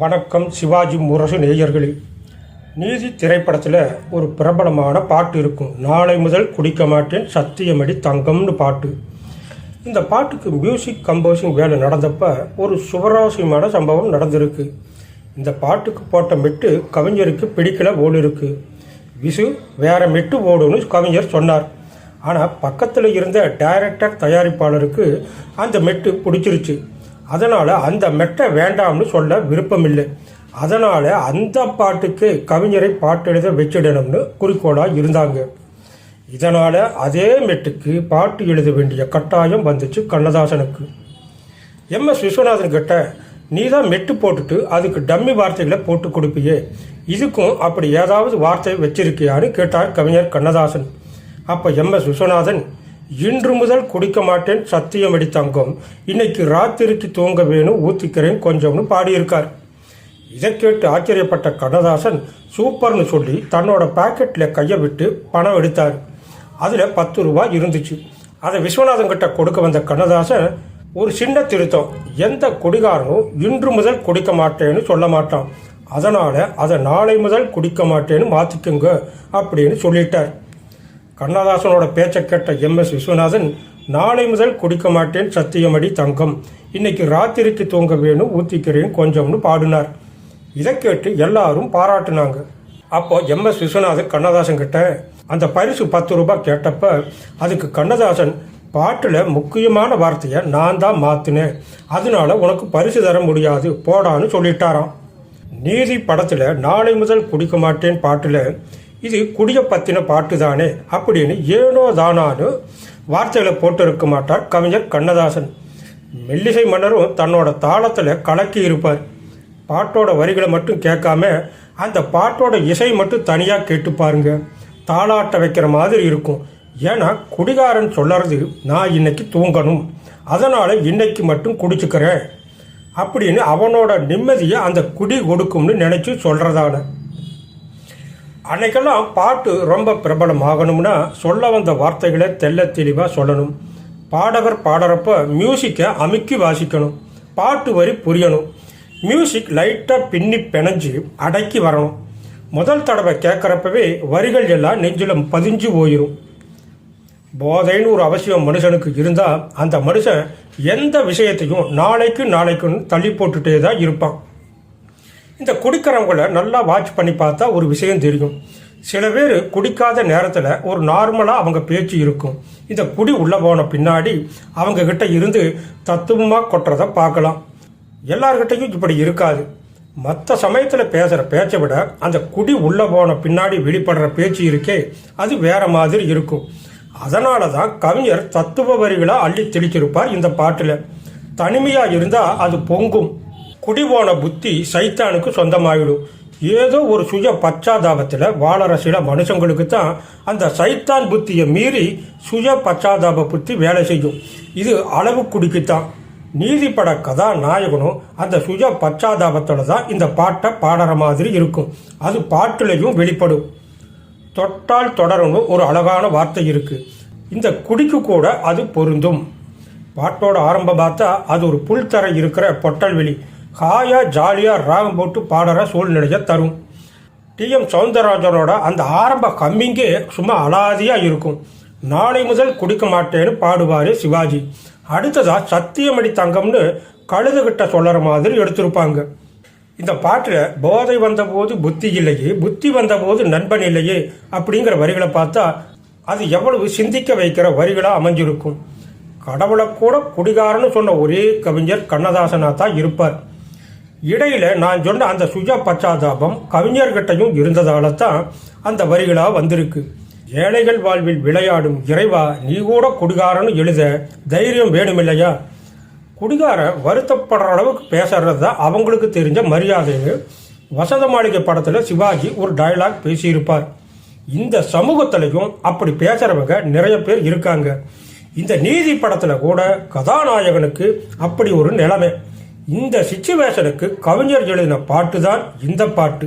வணக்கம் சிவாஜி முரசு நேயர்களே. நீதி திரைப்படத்தில் ஒரு பிரபலமான பாட்டு இருக்கும். நாளை முதல் குடிக்க மாட்டேன் சத்தியமடி தங்கம்னு பாட்டு. இந்த பாட்டுக்கு மியூசிக் கம்போசிங் வேலை நடந்தப்ப ஒரு சுவராசியமான சம்பவம் நடந்திருக்கு. இந்த பாட்டுக்கு போட்ட மெட்டு கவிஞருக்கு பிடிக்கல ஓடு இருக்கு. விசு வேற மெட்டு ஓடுன்னு கவிஞர் சொன்னார். ஆனால் பக்கத்தில் இருந்த டைரக்டர் தயாரிப்பாளருக்கு அந்த மெட்டு பிடிச்சிருச்சு. அதனால் அந்த மெட்டை வேண்டாம்னு சொல்ல விருப்பமில்லை. அதனால் அந்த பாட்டுக்கு கவிஞரை பாட்டு எழுத வச்சிடணும்னு குறிக்கோளாக இருந்தாங்க. இதனால் அதே மெட்டுக்கு பாட்டு எழுத வேண்டிய கட்டாயம் வந்துச்சு கண்ணதாசனுக்கு. எம். எஸ். விஸ்வநாதன் கிட்ட நீ தான் மெட்டு போட்டுட்டு அதுக்கு டம்மி வார்த்தைகளை போட்டு கொடுப்பியே. இதுக்கும் அப்படி ஏதாவது வார்த்தை வச்சிருக்கியான்னு கேட்டார் கவிஞர் கண்ணதாசன். அப்போ எம். எஸ். விஸ்வநாதன் இன்று முதல் குடிக்க மாட்டேன் சத்தியம் அடி தங்கம் இன்னைக்கு ராத்திரிக்கு தூங்க வேணும் ஊத்திக்கிறேன் கொஞ்சம்னு பாடியிருக்கார். இதை கேட்டு ஆச்சரியப்பட்ட கண்ணதாசன் சூப்பர்னு சொல்லி தன்னோட பாக்கெட்டில் கையை விட்டு பணம் எடுத்தார். அதில் பத்து ரூபாய் இருந்துச்சு. அதை விஸ்வநாதன் கிட்ட கொடுக்க வந்த கண்ணதாசன் ஒரு சின்ன திருத்தம். எந்த குடிகாரனும் இன்று முதல் குடிக்க மாட்டேன்னு சொல்ல மாட்டான். அதனால் அதை நாளை முதல் குடிக்க மாட்டேன்னு மாற்றிக்குங்க அப்படின்னு சொல்லிட்டார். கண்ணதாசனோட பேச்சை கேட்ட எம் எஸ் விஸ்வநாதன் நாளை முதல் குடிக்க மாட்டேன் சத்தியமடி தங்கம். இன்னைக்கு ராத்திரிக்கு தூங்க வேணும் ஊத்திக்கிறேன் கொஞ்சம்னு பாடினார். இதை கேட்டு எல்லாரும் பாராட்டுனாங்க. அப்போ எம் எஸ் விஸ்வநாதன் கண்ணதாசன் கிட்ட அந்த பரிசு பத்து ரூபாய் கேட்டப்ப அதுக்கு கண்ணதாசன் பாட்டில் முக்கியமான வார்த்தையை நான் தான் மாற்றினேன் அதனால உனக்கு பரிசு தர முடியாது போடான்னு சொல்லிட்டாராம். நீதி படத்தில் நாளை முதல் குடிக்க மாட்டேன் பாட்டில் இது குடிய பத்தின பாட்டு தானே அப்படின்னு ஏனோ தானான்னு வார்த்தைகளை போட்டு இருக்க மாட்டார் கவிஞர் கண்ணதாசன். மெல்லிசை மன்னரும் தன்னோட தாளத்தில் கலக்கி இருப்பார். பாட்டோட வரிகளை மட்டும் கேட்காம அந்த பாட்டோட இசை மட்டும் தனியாக கேட்டு பாருங்க. தாளாட்ட வைக்கிற மாதிரி இருக்கும். ஏன்னா குடிகாரன் சொல்லறது நான் இன்னைக்கு தூங்கணும். அதனால் இன்னைக்கு மட்டும் குடிச்சுக்கிறேன். அப்படின்னு அவனோட நிம்மதியை அந்த குடி கொடுக்கும்னு நினச்சி சொல்கிறதான அன்னைக்கெல்லாம் பாட்டு ரொம்ப பிரபலமாகணும்னா சொல்ல வந்த வார்த்தைகளை தெல்ல தெளிவாக சொல்லணும். பாடகர் பாடுறப்ப மியூசிக்கை அமுக்கி வாசிக்கணும். பாட்டு வரி புரியணும். மியூசிக் லைட்டாக பின்னி பிணைஞ்சு அடக்கி வரணும். முதல் தடவை கேட்குறப்பவே வரிகள் எல்லாம் நெஞ்சில் பதிஞ்சு போயிடும் போதைன்னு ஒரு அவசியம் மனுஷனுக்கு இருந்தால் அந்த மனுஷன் எந்த விஷயத்தையும் நாளைக்கு நாளைக்குன்னு தள்ளி போட்டுகிட்டே தான் இருப்பான். இந்த குடிக்கிறவங்கள நல்லா வாட்ச் பண்ணி பார்த்தா ஒரு விஷயம் தெரியும். சில பேர் குடிக்காத நேரத்தில் ஒரு நார்மலாக அவங்க பேச்சு இருக்கும். இந்த குடி உள்ளே போன பின்னாடி அவங்க கிட்ட இருந்து தத்துவமாக கொட்டுறதை பார்க்கலாம். எல்லார்கிட்டையும் இப்படி இருக்காது. மற்ற சமயத்தில் பேசுகிற பேச்சை விட அந்த குடி உள்ளே போன பின்னாடி வெளிப்படுற பேச்சு இருக்கே அது வேற மாதிரி இருக்கும். அதனால தான் கவிஞர் தத்துவ வரிகளாக அள்ளி தெளிச்சிருப்பார் இந்த பாட்டில். தனிமையாக இருந்தால் அது பொங்கும். குடிபோன புத்தி சைத்தானுக்கு சொந்தமாயிடும். ஏதோ ஒரு சுய பச்சாதாபத்தில் வாழற சில மனுஷங்களுக்கு தான் அந்த சைத்தான் புத்தியை மீறி சுய பச்சாதாப புத்தி வேலை செய்யும். இது அளவு குடிக்குத்தான் நீதிப்பட கதாநாயகனும் அந்த சுய பச்சாதாபத்தோட தான் இந்த பாட்டை பாடுற மாதிரி இருக்கும். அது பாட்டுலையும் வெளிப்படும். தொட்டால் தொடரணும் ஒரு அழகான வார்த்தை இருக்குது இந்த குடிக்கு கூட அது பொருந்தும். பாட்டோட ஆரம்பம் பார்த்தா அது ஒரு புல்தரை இருக்கிற பொட்டல்வெளி ஹாயாக ஜாலியாக ராகம் போட்டு பாடுற சூழ்நிலையை தரும். டிஎம் சவுந்தரராஜனோட அந்த ஆரம்ப கம்மிங்கே சும்மா அலாதியாக இருக்கும். நாளை முதல் குடிக்க மாட்டேன்னு பாடுவார் சிவாஜி. அடுத்ததாக சத்தியமடி தங்கம்னு கழுதுகிட்ட சொல்கிற மாதிரி எடுத்திருப்பாங்க. இந்த பாட்டில் போதை வந்தபோது புத்தி இல்லையே புத்தி வந்தபோது நண்பன் இல்லையே அப்படிங்கிற வரிகளை பார்த்தா அது எவ்வளவு சிந்திக்க வைக்கிற வரிகளாக அமைஞ்சிருக்கும். கடவுளை கூட குடிகாரன்னு சொன்ன ஒரே கவிஞர் கண்ணதாசனாக தான் இருப்பார். இடையில நான் சொன்ன அந்த சுஜா பச்சாதாபம் கவிஞர்கிட்டையும் இருந்ததால தான் அந்த வரிகளாக வந்திருக்கு. ஏழைகள் வாழ்வில் விளையாடும் இறைவா நீ கூட குடிகாரன்னு எழுத தைரியம் வேணுமில்லையா? குடிகார வருத்தப்படுற அளவுக்கு பேசுறது தான் அவங்களுக்கு தெரிஞ்ச மரியாதைன்னு வசந்த மாளிகை படத்தில் சிவாஜி ஒரு டயலாக் பேசியிருப்பார். இந்த சமூகத்திலையும் அப்படி பேசுகிறவங்க நிறைய பேர் இருக்காங்க. இந்த நீதி படத்தில் கூட கதாநாயகனுக்கு அப்படி ஒரு நிலைமை. இந்த சிச்சுவேஷனுக்கு கவிஞர் எழுதின பாட்டு தான் இந்த பாட்டு.